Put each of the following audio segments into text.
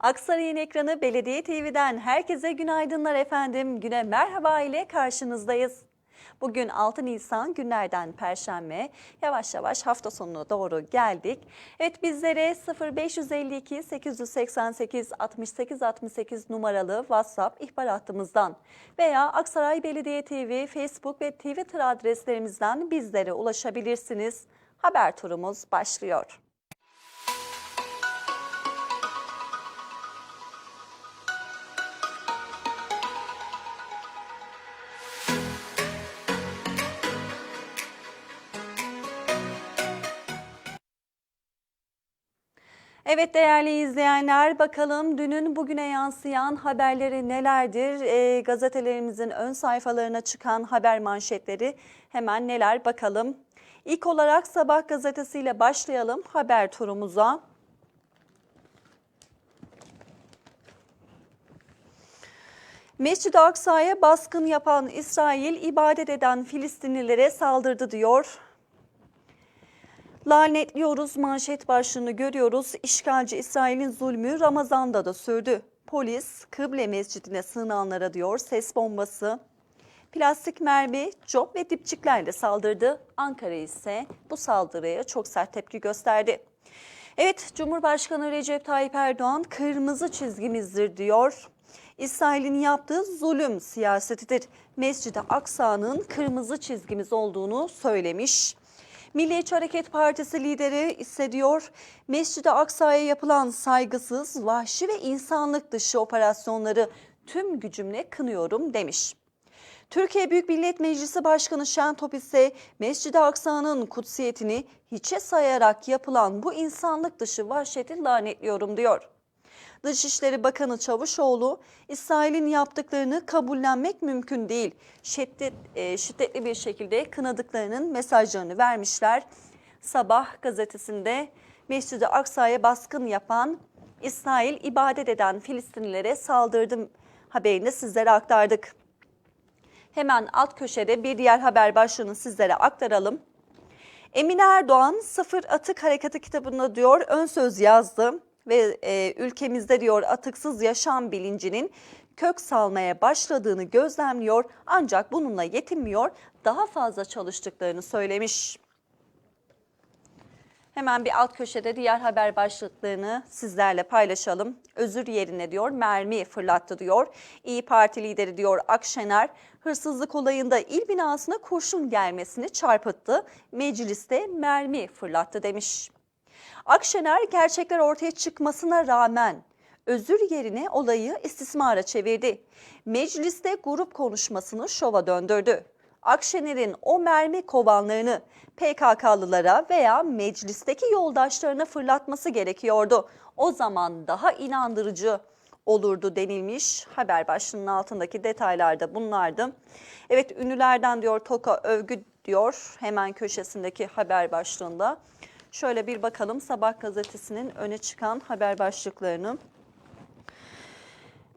Aksaray'ın ekranı Belediye TV'den herkese günaydınlar efendim. Güne merhaba ile karşınızdayız. Bugün 6 Nisan günlerden Perşembe. Yavaş yavaş hafta sonuna doğru geldik. Evet bizlere 0552 888 68 68 numaralı WhatsApp ihbar hattımızdan veya Aksaray Belediye TV Facebook ve Twitter adreslerimizden bizlere ulaşabilirsiniz. Haber turumuz başlıyor. Evet değerli izleyenler bakalım dünün bugüne yansıyan haberleri nelerdir? E, gazetelerimizin ön sayfalarına çıkan haber manşetleri hemen neler bakalım. İlk olarak Sabah gazetesiyle başlayalım haber turumuza. Mescid-i Aksa'ya baskın yapan İsrail ibadet eden Filistinlilere saldırdı diyor. Lanetliyoruz manşet başlığını görüyoruz. İşgalci İsrail'in zulmü Ramazan'da da sürdü. Polis kıble mescidine sığınanlara diyor ses bombası. Plastik mermi, cop ve dipçiklerle saldırdı. Ankara ise bu saldırıya çok sert tepki gösterdi. Evet Cumhurbaşkanı Recep Tayyip Erdoğan kırmızı çizgimizdir diyor. İsrail'in yaptığı zulüm siyasetidir. Mescid-i Aksa'nın kırmızı çizgimiz olduğunu söylemiş. Milliyetçi Hareket Partisi lideri ise diyor Mescid-i Aksa'ya yapılan saygısız, vahşi ve insanlık dışı operasyonları tüm gücümle kınıyorum demiş. Türkiye Büyük Millet Meclisi Başkanı Şentop ise Mescid-i Aksa'nın kutsiyetini hiçe sayarak yapılan bu insanlık dışı vahşeti lanetliyorum diyor. Dışişleri Bakanı Çavuşoğlu, İsrail'in yaptıklarını kabullenmek mümkün değil. Şiddet, e, şiddetli bir şekilde kınadıklarının mesajlarını vermişler. Sabah gazetesinde Mescid-i Aksa'ya baskın yapan İsrail ibadet eden Filistinlilere saldırdı haberini sizlere aktardık. Hemen alt köşede bir diğer haber başlığını sizlere aktaralım. Emine Erdoğan Sıfır Atık Harekatı kitabında diyor ön söz yazdı ve e, ülkemizde diyor atıksız yaşam bilincinin kök salmaya başladığını gözlemliyor ancak bununla yetinmiyor daha fazla çalıştıklarını söylemiş. Hemen bir alt köşede diğer haber başlıklarını sizlerle paylaşalım. Özür yerine diyor mermi fırlattı diyor. İyi Parti lideri diyor Akşener hırsızlık olayında il binasına kurşun gelmesini çarpıttı. Mecliste mermi fırlattı demiş. Akşener gerçekler ortaya çıkmasına rağmen özür yerine olayı istismara çevirdi. Mecliste grup konuşmasını şova döndürdü. Akşener'in o mermi kovanlarını PKK'lılara veya meclisteki yoldaşlarına fırlatması gerekiyordu. O zaman daha inandırıcı olurdu denilmiş. Haber başlığının altındaki detaylarda bunlardı. Evet ünlülerden diyor Toka övgü diyor hemen köşesindeki haber başlığında. Şöyle bir bakalım Sabah gazetesinin öne çıkan haber başlıklarını.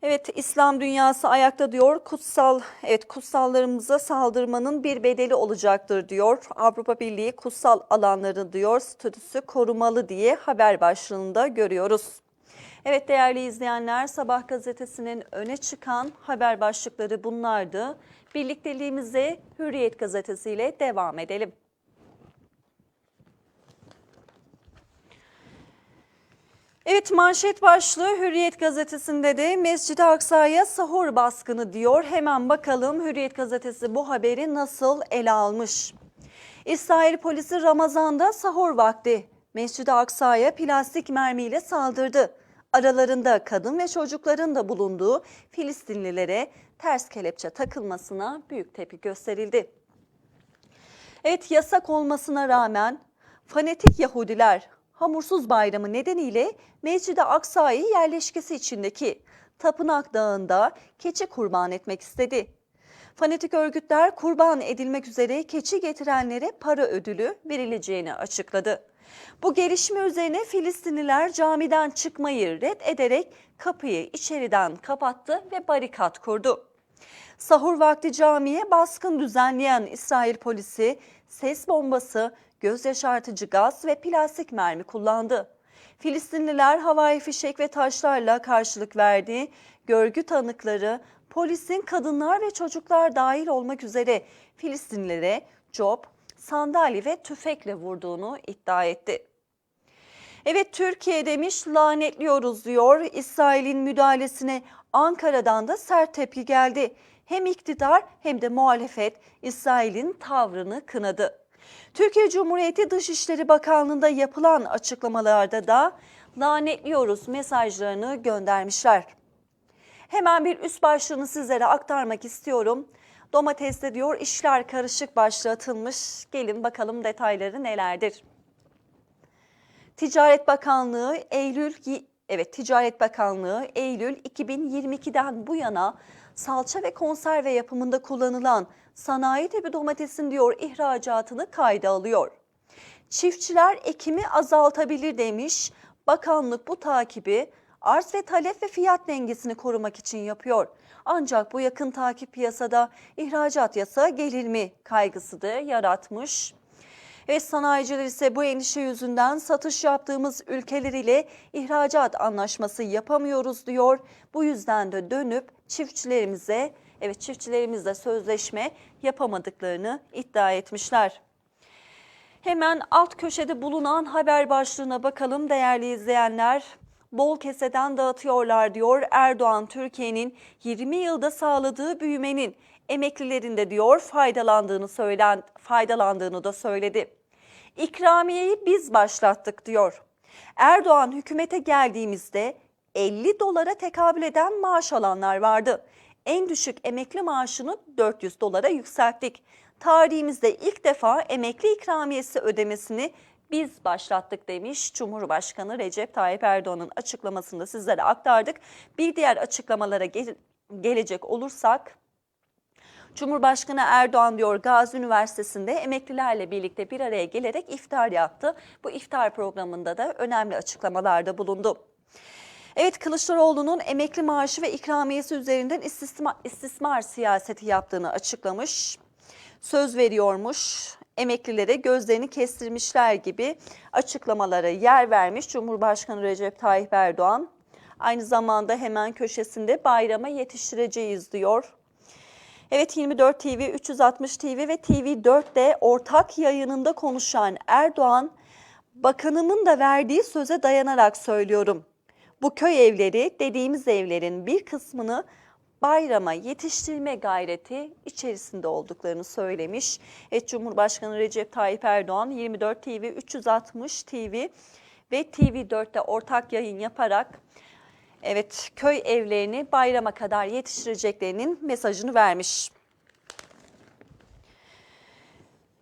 Evet İslam dünyası ayakta diyor. Kutsal evet kutsallarımıza saldırmanın bir bedeli olacaktır diyor. Avrupa Birliği kutsal alanları diyor statüsü korumalı diye haber başlığında görüyoruz. Evet değerli izleyenler Sabah gazetesinin öne çıkan haber başlıkları bunlardı. Birlikteliğimize Hürriyet gazetesiyle devam edelim. Evet manşet başlığı Hürriyet gazetesinde de Mescid-i Aksa'ya sahur baskını diyor. Hemen bakalım Hürriyet gazetesi bu haberi nasıl ele almış. İsrail polisi Ramazan'da sahur vakti Mescid-i Aksa'ya plastik mermiyle saldırdı. Aralarında kadın ve çocukların da bulunduğu Filistinlilere ters kelepçe takılmasına büyük tepki gösterildi. Evet yasak olmasına rağmen fanatik Yahudiler Hamursuz Bayramı nedeniyle Mescid-i Aksa'yı yerleşkesi içindeki Tapınak Dağı'nda keçi kurban etmek istedi. Fanatik örgütler kurban edilmek üzere keçi getirenlere para ödülü verileceğini açıkladı. Bu gelişme üzerine Filistinliler camiden çıkmayı red ederek kapıyı içeriden kapattı ve barikat kurdu. Sahur vakti camiye baskın düzenleyen İsrail polisi ses bombası, göz yaşartıcı gaz ve plastik mermi kullandı. Filistinliler havai fişek ve taşlarla karşılık verdi. Görgü tanıkları polisin kadınlar ve çocuklar dahil olmak üzere Filistinlilere cop, sandalye ve tüfekle vurduğunu iddia etti. Evet Türkiye demiş lanetliyoruz diyor. İsrail'in müdahalesine Ankara'dan da sert tepki geldi. Hem iktidar hem de muhalefet İsrail'in tavrını kınadı. Türkiye Cumhuriyeti Dışişleri Bakanlığı'nda yapılan açıklamalarda da lanetliyoruz mesajlarını göndermişler. Hemen bir üst başlığını sizlere aktarmak istiyorum. Domates'te diyor işler karışık başlığı atılmış. Gelin bakalım detayları nelerdir. Ticaret Bakanlığı Eylül evet Ticaret Bakanlığı Eylül 2022'den bu yana salça ve konserve yapımında kullanılan sanayi tipi domatesin diyor ihracatını kayda alıyor. Çiftçiler ekimi azaltabilir demiş. Bakanlık bu takibi arz ve talep ve fiyat dengesini korumak için yapıyor. Ancak bu yakın takip piyasada ihracat yasağı gelir mi kaygısı da yaratmış. Ve sanayiciler ise bu endişe yüzünden satış yaptığımız ülkeler ile ihracat anlaşması yapamıyoruz diyor. Bu yüzden de dönüp çiftçilerimize, evet çiftçilerimizle sözleşme yapamadıklarını iddia etmişler. Hemen alt köşede bulunan haber başlığına bakalım değerli izleyenler. Bol keseden dağıtıyorlar diyor Erdoğan Türkiye'nin 20 yılda sağladığı büyümenin emeklilerinde diyor faydalandığını söylen faydalandığını da söyledi. İkramiyeyi biz başlattık diyor. Erdoğan hükümete geldiğimizde 50 dolara tekabül eden maaş alanlar vardı. En düşük emekli maaşını 400 dolara yükselttik. Tarihimizde ilk defa emekli ikramiyesi ödemesini biz başlattık demiş Cumhurbaşkanı Recep Tayyip Erdoğan'ın açıklamasını sizlere aktardık. Bir diğer açıklamalara gel gelecek olursak Cumhurbaşkanı Erdoğan diyor Gazi Üniversitesi'nde emeklilerle birlikte bir araya gelerek iftar yaptı. Bu iftar programında da önemli açıklamalarda bulundu. Evet Kılıçdaroğlu'nun emekli maaşı ve ikramiyesi üzerinden istismar, istismar siyaseti yaptığını açıklamış. Söz veriyormuş, emeklilere gözlerini kestirmişler gibi açıklamalara yer vermiş Cumhurbaşkanı Recep Tayyip Erdoğan. Aynı zamanda hemen köşesinde bayrama yetiştireceğiz diyor. Evet 24 TV, 360 TV ve TV4'te ortak yayınında konuşan Erdoğan, bakanımın da verdiği söze dayanarak söylüyorum. Bu köy evleri dediğimiz evlerin bir kısmını bayrama yetiştirme gayreti içerisinde olduklarını söylemiş. Evet Cumhurbaşkanı Recep Tayyip Erdoğan 24 TV, 360 TV ve TV4'te ortak yayın yaparak evet köy evlerini bayrama kadar yetiştireceklerinin mesajını vermiş.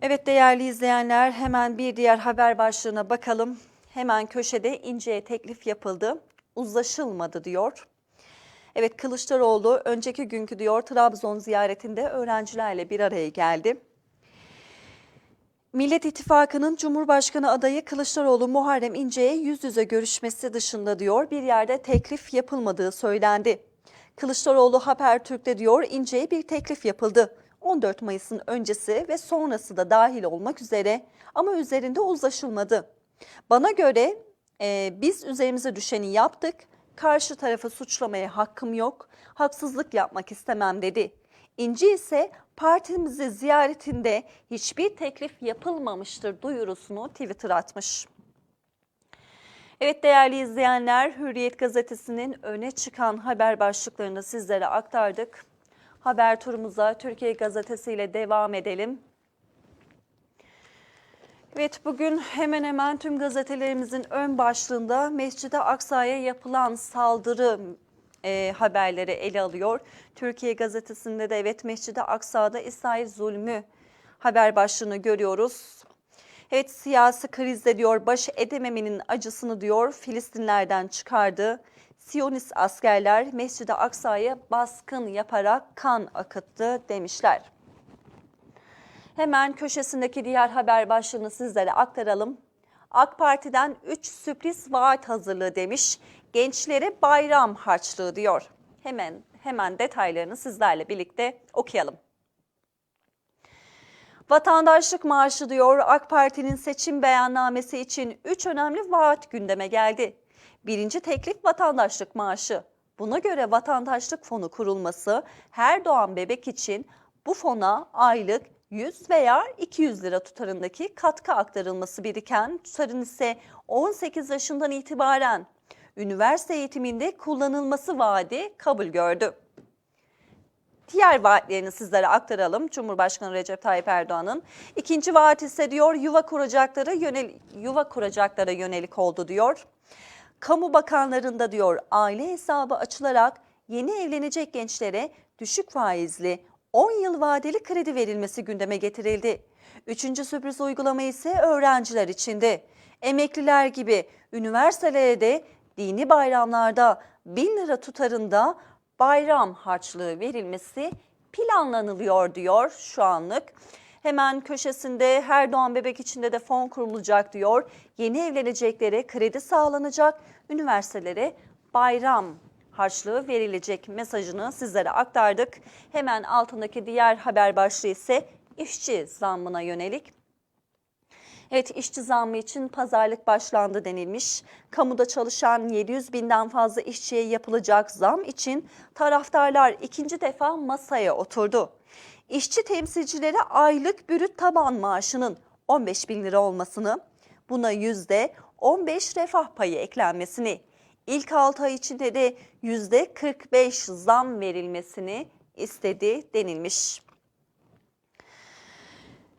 Evet değerli izleyenler hemen bir diğer haber başlığına bakalım. Hemen köşede İnce'ye teklif yapıldı. Uzlaşılmadı diyor. Evet Kılıçdaroğlu önceki günkü diyor Trabzon ziyaretinde öğrencilerle bir araya geldi. Millet İttifakı'nın Cumhurbaşkanı adayı Kılıçdaroğlu Muharrem İnce'ye yüz yüze görüşmesi dışında diyor bir yerde teklif yapılmadığı söylendi. Kılıçdaroğlu Habertürk'te diyor İnce'ye bir teklif yapıldı. 14 Mayıs'ın öncesi ve sonrası da dahil olmak üzere ama üzerinde uzlaşılmadı. Bana göre e, biz üzerimize düşeni yaptık, karşı tarafı suçlamaya hakkım yok, haksızlık yapmak istemem dedi. İnci ise partimizi ziyaretinde hiçbir teklif yapılmamıştır duyurusunu Twitter atmış. Evet değerli izleyenler Hürriyet gazetesinin öne çıkan haber başlıklarını sizlere aktardık. Haber turumuza Türkiye gazetesi ile devam edelim. Evet bugün hemen hemen tüm gazetelerimizin ön başlığında Mescid-i Aksa'ya yapılan saldırı e, haberleri ele alıyor. Türkiye gazetesinde de evet Mescid-i Aksa'da İsrail zulmü haber başlığını görüyoruz. Evet siyasi krizde diyor baş edememenin acısını diyor Filistinlerden çıkardı. Siyonist askerler Mescid-i Aksa'ya baskın yaparak kan akıttı demişler. Hemen köşesindeki diğer haber başlığını sizlere aktaralım. AK Parti'den 3 sürpriz vaat hazırlığı demiş. Gençlere bayram harçlığı diyor. Hemen hemen detaylarını sizlerle birlikte okuyalım. Vatandaşlık maaşı diyor AK Parti'nin seçim beyannamesi için 3 önemli vaat gündeme geldi. Birinci teklif vatandaşlık maaşı. Buna göre vatandaşlık fonu kurulması her doğan bebek için bu fona aylık 100 veya 200 lira tutarındaki katkı aktarılması biriken tutarın ise 18 yaşından itibaren üniversite eğitiminde kullanılması vaadi kabul gördü. Diğer vaatlerini sizlere aktaralım. Cumhurbaşkanı Recep Tayyip Erdoğan'ın ikinci vaat ise diyor yuva kuracaklara yönel yuva kuracaklara yönelik oldu diyor. Kamu bakanlarında diyor aile hesabı açılarak yeni evlenecek gençlere düşük faizli 10 yıl vadeli kredi verilmesi gündeme getirildi. Üçüncü sürpriz uygulama ise öğrenciler içindi. Emekliler gibi üniversitelere de dini bayramlarda 1000 lira tutarında bayram harçlığı verilmesi planlanılıyor diyor şu anlık. Hemen köşesinde her doğan bebek içinde de fon kurulacak diyor. Yeni evleneceklere kredi sağlanacak, üniversitelere bayram harçlığı verilecek mesajını sizlere aktardık. Hemen altındaki diğer haber başlığı ise işçi zammına yönelik. Evet işçi zammı için pazarlık başlandı denilmiş. Kamuda çalışan 700 binden fazla işçiye yapılacak zam için taraftarlar ikinci defa masaya oturdu. İşçi temsilcileri aylık bürüt taban maaşının 15 bin lira olmasını, buna yüzde 15 refah payı eklenmesini, ilk 6 ay içinde de yüzde 45 zam verilmesini istedi denilmiş.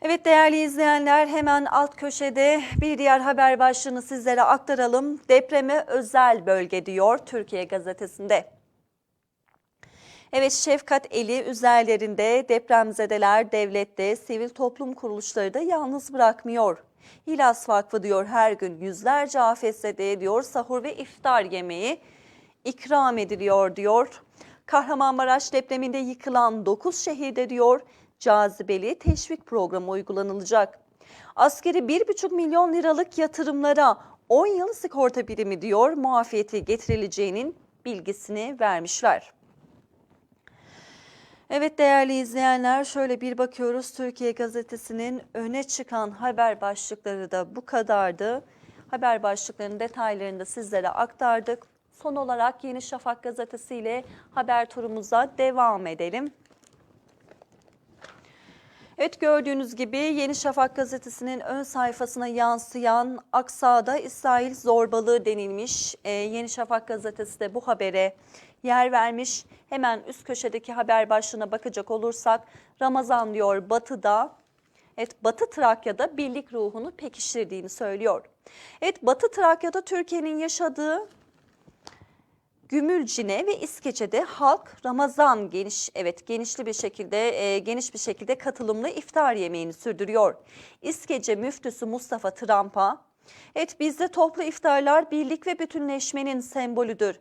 Evet değerli izleyenler hemen alt köşede bir diğer haber başlığını sizlere aktaralım. Depreme özel bölge diyor Türkiye gazetesinde. Evet şefkat eli üzerlerinde depremzedeler devlette sivil toplum kuruluşları da yalnız bırakmıyor. Hilas Vakfı diyor her gün yüzlerce afetzede diyor sahur ve iftar yemeği ikram ediliyor diyor. Kahramanmaraş depreminde yıkılan 9 şehirde diyor cazibeli teşvik programı uygulanılacak. Askeri 1,5 milyon liralık yatırımlara 10 yıl sigorta birimi diyor muafiyeti getirileceğinin bilgisini vermişler. Evet değerli izleyenler şöyle bir bakıyoruz Türkiye Gazetesi'nin öne çıkan haber başlıkları da bu kadardı. Haber başlıklarının detaylarını da sizlere aktardık. Son olarak Yeni Şafak gazetesi ile haber turumuza devam edelim. Evet gördüğünüz gibi Yeni Şafak gazetesinin ön sayfasına yansıyan Aksa'da İsrail zorbalığı denilmiş. Ee, Yeni Şafak gazetesi de bu habere yer vermiş. Hemen üst köşedeki haber başlığına bakacak olursak Ramazan diyor batıda Evet Batı Trakya'da birlik ruhunu pekiştirdiğini söylüyor. Evet Batı Trakya'da Türkiye'nin yaşadığı Gümülcine ve İskeçe'de halk Ramazan geniş evet genişli bir şekilde e, geniş bir şekilde katılımlı iftar yemeğini sürdürüyor. İskece müftüsü Mustafa Tramp'a evet bizde toplu iftarlar birlik ve bütünleşmenin sembolüdür.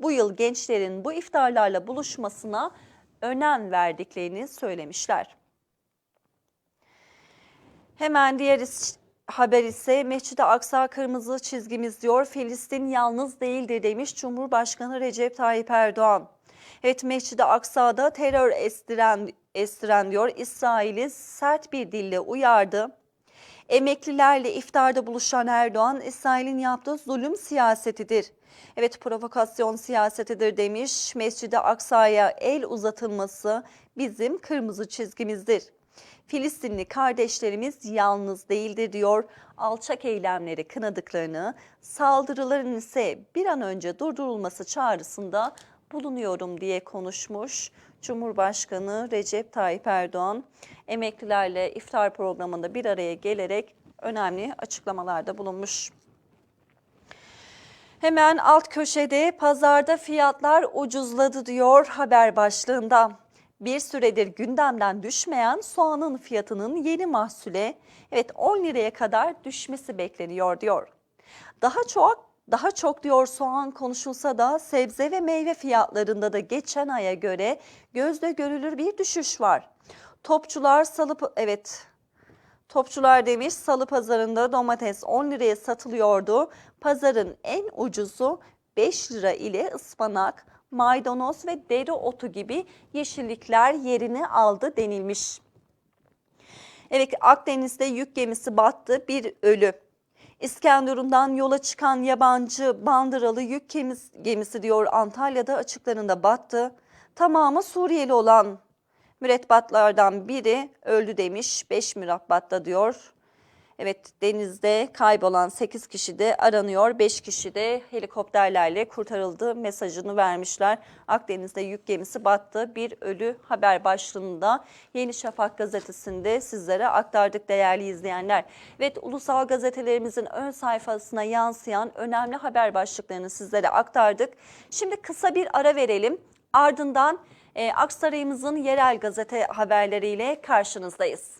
Bu yıl gençlerin bu iftarlarla buluşmasına önem verdiklerini söylemişler. Hemen diğer haber ise Mescid-i Aksa kırmızı çizgimiz diyor. Filistin yalnız değildir demiş Cumhurbaşkanı Recep Tayyip Erdoğan. Evet Mescid-i Aksa'da terör estiren, estiren diyor İsrail'i sert bir dille uyardı. Emeklilerle iftarda buluşan Erdoğan, İsrail'in yaptığı zulüm siyasetidir. Evet provokasyon siyasetidir demiş. Mescid-i Aksa'ya el uzatılması bizim kırmızı çizgimizdir. Filistinli kardeşlerimiz yalnız değildir diyor. Alçak eylemleri kınadıklarını, saldırıların ise bir an önce durdurulması çağrısında bulunuyorum diye konuşmuş. Cumhurbaşkanı Recep Tayyip Erdoğan emeklilerle iftar programında bir araya gelerek önemli açıklamalarda bulunmuş. Hemen alt köşede pazarda fiyatlar ucuzladı diyor haber başlığında. Bir süredir gündemden düşmeyen soğanın fiyatının yeni mahsule evet 10 liraya kadar düşmesi bekleniyor diyor. Daha çok daha çok diyor soğan konuşulsa da sebze ve meyve fiyatlarında da geçen aya göre gözle görülür bir düşüş var. Topçular salı evet Topçular demiş salı pazarında domates 10 liraya satılıyordu. Pazarın en ucuzu 5 lira ile ıspanak, maydanoz ve dereotu gibi yeşillikler yerini aldı denilmiş. Evet Akdeniz'de yük gemisi battı bir ölü. İskenderun'dan yola çıkan yabancı bandıralı yük gemisi, diyor Antalya'da açıklarında battı. Tamamı Suriyeli olan mürettebatlardan biri öldü demiş 5 mürettebatta diyor. Evet denizde kaybolan 8 kişi de aranıyor. 5 kişi de helikopterlerle kurtarıldı mesajını vermişler. Akdeniz'de yük gemisi battı. Bir ölü haber başlığında Yeni Şafak gazetesinde sizlere aktardık değerli izleyenler. Evet ulusal gazetelerimizin ön sayfasına yansıyan önemli haber başlıklarını sizlere aktardık. Şimdi kısa bir ara verelim. Ardından e, Aksaray'ımızın yerel gazete haberleriyle karşınızdayız.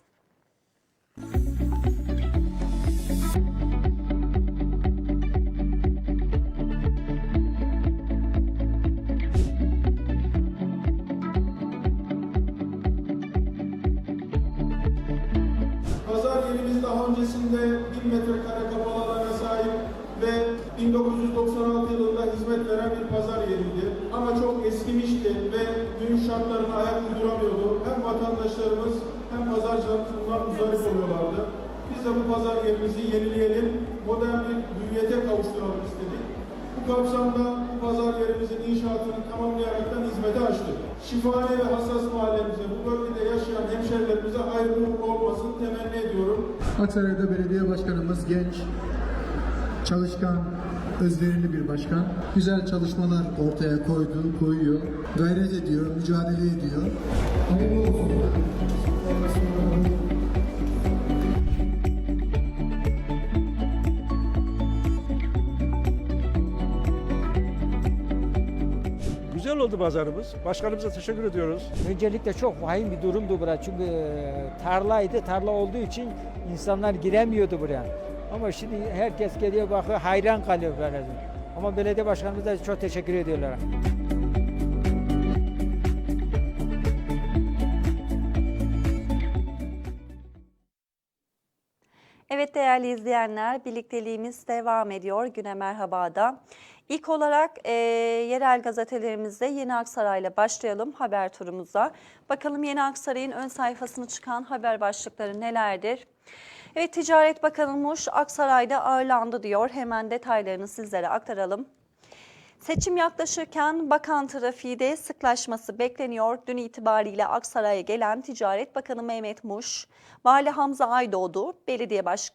Pazar yerimiz daha öncesinde 1000 metrekare kapalı alana sahip ve 1996 hem pazarcılarımız bundan muzdarip oluyorlardı. Biz de bu pazar yerimizi yenileyelim, modern bir hüviyete kavuşturalım istedik. Bu kapsamda bu pazar yerimizin inşaatını tamamlayaraktan hizmete açtık. Şifane ve hassas mahallemize, bu bölgede yaşayan hemşehrilerimize hayırlı uğurlu olmasını temenni ediyorum. Aksaray'da belediye başkanımız genç, çalışkan, özverili bir başkan. Güzel çalışmalar ortaya koydu, koyuyor. Gayret ediyor, mücadele ediyor. Hayırlı olsun. Güzel oldu pazarımız. Başkanımıza teşekkür ediyoruz. Öncelikle çok vahim bir durumdu bura çünkü e, tarlaydı. Tarla olduğu için insanlar giremiyordu buraya. Ama şimdi herkes geliyor bakıyor hayran kalıyor böyle. Ama belediye başkanımıza çok teşekkür ediyorlar. Evet değerli izleyenler birlikteliğimiz devam ediyor Güne Merhaba'da. İlk olarak e, yerel gazetelerimizde Yeni Aksaray'la başlayalım haber turumuza. Bakalım Yeni Aksaray'ın ön sayfasını çıkan haber başlıkları nelerdir? Evet Ticaret Bakanı Muş Aksaray'da ağırlandı diyor. Hemen detaylarını sizlere aktaralım. Seçim yaklaşırken bakan trafiği de sıklaşması bekleniyor. Dün itibariyle Aksaray'a gelen Ticaret Bakanı Mehmet Muş, Vali Hamza Aydoğdu, Belediye Baş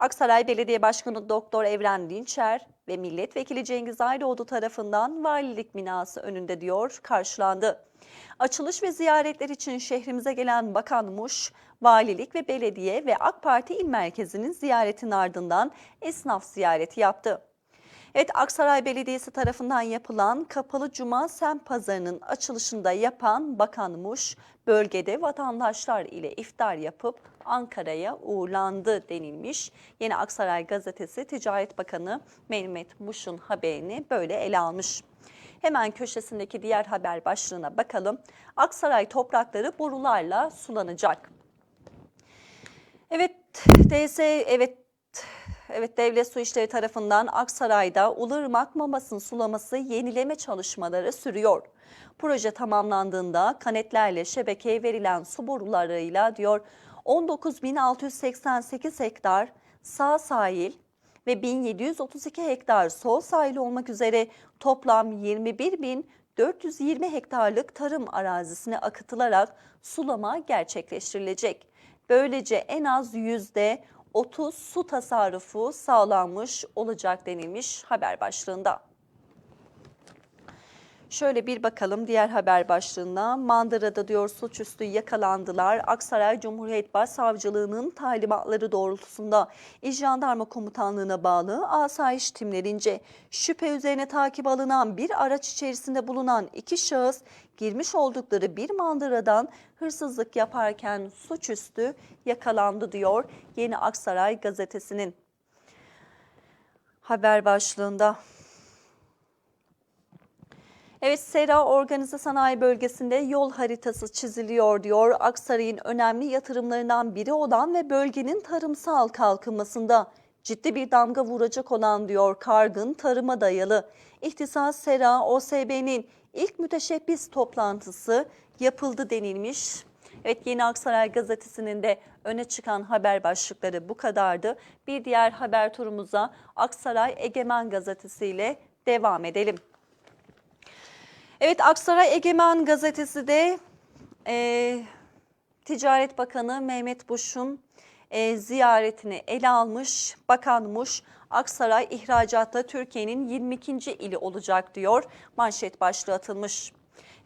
Aksaray Belediye Başkanı Doktor Evren Dinçer ve Milletvekili Cengiz Aydoğdu tarafından valilik binası önünde diyor karşılandı. Açılış ve ziyaretler için şehrimize gelen Bakan Muş, valilik ve belediye ve AK Parti il merkezinin ziyaretin ardından esnaf ziyareti yaptı. Evet Aksaray Belediyesi tarafından yapılan Kapalı Cuma Semt Pazarı'nın açılışında yapan Bakan Muş, bölgede vatandaşlar ile iftar yapıp Ankara'ya uğurlandı denilmiş. Yeni Aksaray Gazetesi Ticaret Bakanı Mehmet Muş'un haberini böyle ele almış. Hemen köşesindeki diğer haber başlığına bakalım. Aksaray toprakları borularla sulanacak. Evet, DS evet Evet Devlet Su İşleri tarafından Aksaray'da Ulırmak Mamas'ın sulaması yenileme çalışmaları sürüyor. Proje tamamlandığında kanetlerle şebekeye verilen su borularıyla diyor 19.688 hektar sağ sahil ve 1732 hektar sol sahil olmak üzere toplam 21.420 hektarlık tarım arazisine akıtılarak sulama gerçekleştirilecek. Böylece en az yüzde 30 su tasarrufu sağlanmış olacak denilmiş haber başlığında. Şöyle bir bakalım diğer haber başlığına. Mandıra'da diyor suçüstü yakalandılar. Aksaray Cumhuriyet Başsavcılığı'nın talimatları doğrultusunda İl Jandarma Komutanlığı'na bağlı asayiş timlerince şüphe üzerine takip alınan bir araç içerisinde bulunan iki şahıs girmiş oldukları bir mandıradan hırsızlık yaparken suçüstü yakalandı diyor Yeni Aksaray gazetesinin haber başlığında. Evet Sera Organize Sanayi Bölgesi'nde yol haritası çiziliyor diyor. Aksaray'ın önemli yatırımlarından biri olan ve bölgenin tarımsal kalkınmasında ciddi bir damga vuracak olan diyor Kargın tarıma dayalı. İhtisas Sera OSB'nin ilk müteşebbis toplantısı yapıldı denilmiş. Evet Yeni Aksaray gazetesinin de öne çıkan haber başlıkları bu kadardı. Bir diğer haber turumuza Aksaray Egemen gazetesiyle devam edelim. Evet Aksaray Egemen gazetesi de e, Ticaret Bakanı Mehmet Buş'un e, ziyaretini ele almış. Bakan Muş, Aksaray ihracatta Türkiye'nin 22. ili olacak diyor. Manşet başlığı atılmış.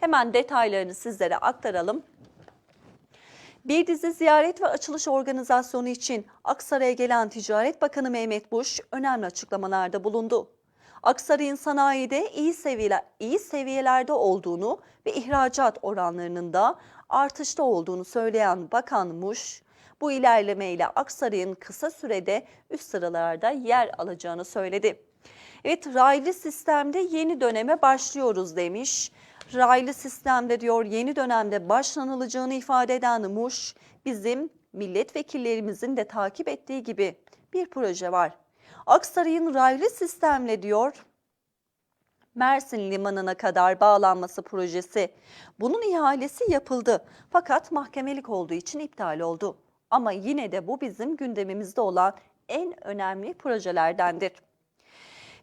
Hemen detaylarını sizlere aktaralım. Bir dizi ziyaret ve açılış organizasyonu için Aksaray'a gelen Ticaret Bakanı Mehmet Buş önemli açıklamalarda bulundu. Aksaray'ın sanayide iyi, seviyeler, iyi seviyelerde olduğunu ve ihracat oranlarının da artışta olduğunu söyleyen Bakan Muş, bu ilerlemeyle Aksaray'ın kısa sürede üst sıralarda yer alacağını söyledi. Evet raylı sistemde yeni döneme başlıyoruz demiş. Raylı sistemde diyor yeni dönemde başlanılacağını ifade eden Muş bizim milletvekillerimizin de takip ettiği gibi bir proje var. Aksaray'ın raylı sistemle diyor Mersin Limanı'na kadar bağlanması projesi. Bunun ihalesi yapıldı fakat mahkemelik olduğu için iptal oldu. Ama yine de bu bizim gündemimizde olan en önemli projelerdendir.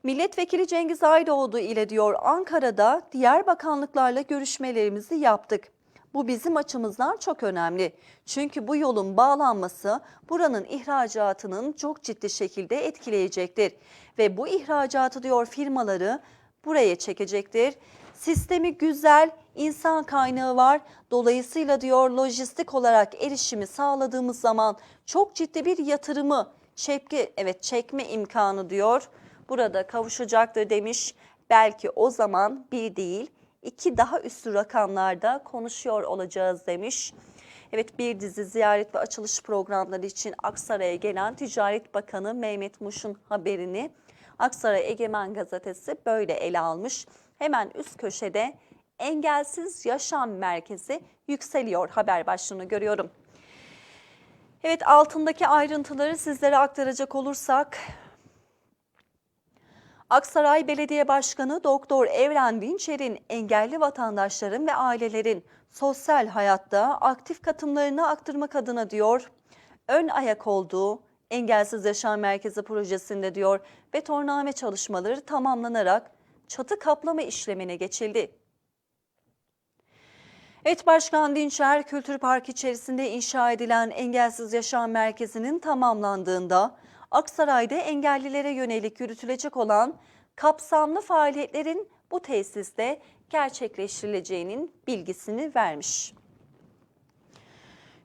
Milletvekili Cengiz Aydoğdu ile diyor Ankara'da diğer bakanlıklarla görüşmelerimizi yaptık. Bu bizim açımızdan çok önemli. Çünkü bu yolun bağlanması buranın ihracatının çok ciddi şekilde etkileyecektir. Ve bu ihracatı diyor firmaları buraya çekecektir. Sistemi güzel, insan kaynağı var. Dolayısıyla diyor lojistik olarak erişimi sağladığımız zaman çok ciddi bir yatırımı çekme, evet çekme imkanı diyor. Burada kavuşacaktır demiş. Belki o zaman bir değil iki daha üstü rakamlarda konuşuyor olacağız demiş. Evet bir dizi ziyaret ve açılış programları için Aksaray'a gelen Ticaret Bakanı Mehmet Muş'un haberini Aksaray Egemen Gazetesi böyle ele almış. Hemen üst köşede Engelsiz Yaşam Merkezi yükseliyor haber başlığını görüyorum. Evet altındaki ayrıntıları sizlere aktaracak olursak Aksaray Belediye Başkanı Doktor Evren Dinçer'in engelli vatandaşların ve ailelerin sosyal hayatta aktif katılımlarını arttırmak adına diyor, ön ayak olduğu Engelsiz Yaşam Merkezi projesinde diyor betonarme çalışmaları tamamlanarak çatı kaplama işlemine geçildi. Evet Başkan Dinçer Kültür Park içerisinde inşa edilen Engelsiz Yaşam Merkezi'nin tamamlandığında Aksaray'da engellilere yönelik yürütülecek olan kapsamlı faaliyetlerin bu tesiste gerçekleştirileceğinin bilgisini vermiş.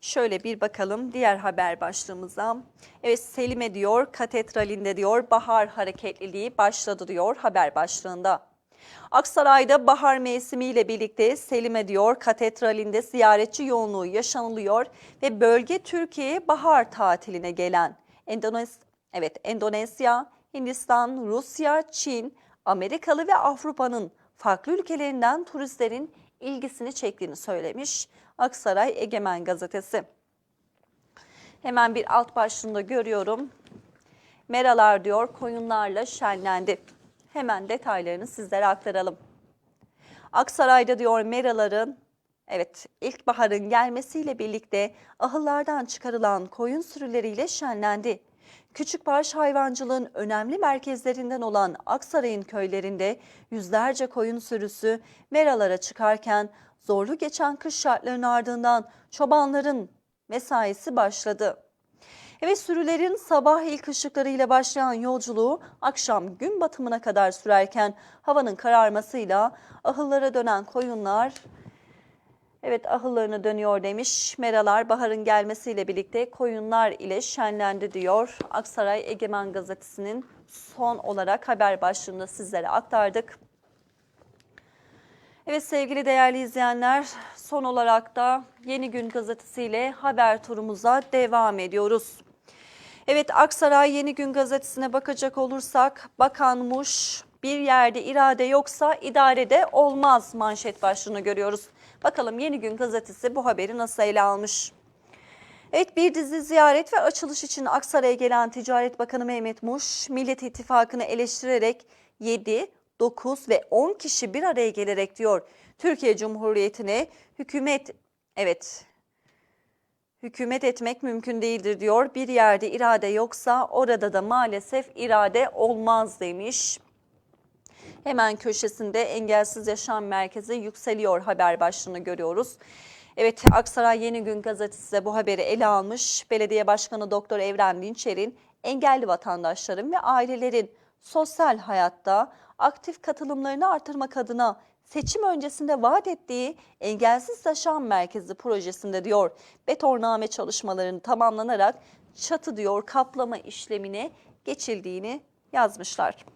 Şöyle bir bakalım diğer haber başlığımıza. Evet Selime diyor katedralinde diyor bahar hareketliliği başladı diyor haber başlığında. Aksaray'da bahar mevsimiyle birlikte Selime diyor katedralinde ziyaretçi yoğunluğu yaşanılıyor ve bölge Türkiye'ye bahar tatiline gelen evet Endonezya, Hindistan, Rusya, Çin, Amerikalı ve Avrupa'nın farklı ülkelerinden turistlerin ilgisini çektiğini söylemiş Aksaray Egemen Gazetesi. Hemen bir alt başlığında görüyorum. Meralar diyor koyunlarla şenlendi. Hemen detaylarını sizlere aktaralım. Aksaray'da diyor meraların Evet, ilkbaharın gelmesiyle birlikte ahıllardan çıkarılan koyun sürüleriyle şenlendi. Küçükbaş hayvancılığın önemli merkezlerinden olan Aksaray'ın köylerinde yüzlerce koyun sürüsü meralara çıkarken zorlu geçen kış şartlarının ardından çobanların mesaisi başladı. Evet sürülerin sabah ilk ışıklarıyla başlayan yolculuğu akşam gün batımına kadar sürerken havanın kararmasıyla ahıllara dönen koyunlar Evet ahıllarını dönüyor demiş. Meralar baharın gelmesiyle birlikte koyunlar ile şenlendi diyor. Aksaray Egemen Gazetesi'nin son olarak haber başlığında sizlere aktardık. Evet sevgili değerli izleyenler son olarak da Yeni Gün gazetesiyle haber turumuza devam ediyoruz. Evet Aksaray Yeni Gün gazetesine bakacak olursak Bakan Muş bir yerde irade yoksa idarede olmaz manşet başlığını görüyoruz. Bakalım Yeni Gün gazetesi bu haberi nasıl ele almış? Evet bir dizi ziyaret ve açılış için Aksaray'a gelen Ticaret Bakanı Mehmet Muş, Millet İttifakı'nı eleştirerek 7, 9 ve 10 kişi bir araya gelerek diyor Türkiye Cumhuriyeti'ne hükümet evet Hükümet etmek mümkün değildir diyor. Bir yerde irade yoksa orada da maalesef irade olmaz demiş. Hemen köşesinde Engelsiz Yaşam Merkezi yükseliyor haber başlığını görüyoruz. Evet Aksaray Yeni Gün gazetesi de bu haberi ele almış. Belediye Başkanı Doktor Evren Dinçer'in engelli vatandaşların ve ailelerin sosyal hayatta aktif katılımlarını artırmak adına seçim öncesinde vaat ettiği Engelsiz Yaşam Merkezi projesinde diyor betonname çalışmalarının tamamlanarak çatı diyor kaplama işlemine geçildiğini yazmışlar.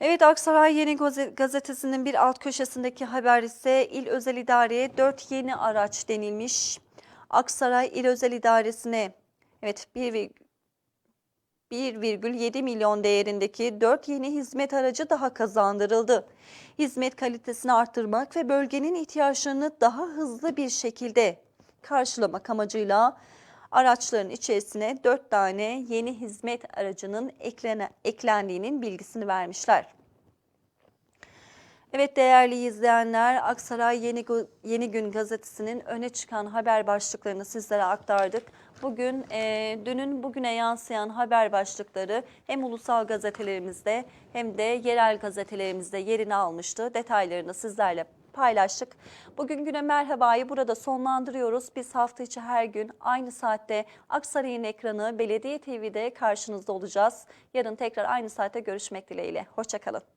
Evet Aksaray Yeni Gaze- Gazetesi'nin bir alt köşesindeki haber ise İl Özel İdare'ye 4 yeni araç denilmiş. Aksaray İl Özel İdaresi'ne evet 1, 1,7 milyon değerindeki 4 yeni hizmet aracı daha kazandırıldı. Hizmet kalitesini arttırmak ve bölgenin ihtiyaçlarını daha hızlı bir şekilde karşılamak amacıyla araçların içerisine 4 tane yeni hizmet aracının eklene, eklendiğinin bilgisini vermişler. Evet değerli izleyenler Aksaray Yeni, Yeni Gün gazetesinin öne çıkan haber başlıklarını sizlere aktardık. Bugün e, dünün bugüne yansıyan haber başlıkları hem ulusal gazetelerimizde hem de yerel gazetelerimizde yerini almıştı. Detaylarını sizlerle paylaştık. Bugün güne merhabayı burada sonlandırıyoruz. Biz hafta içi her gün aynı saatte Aksaray'ın ekranı Belediye TV'de karşınızda olacağız. Yarın tekrar aynı saatte görüşmek dileğiyle. Hoşçakalın.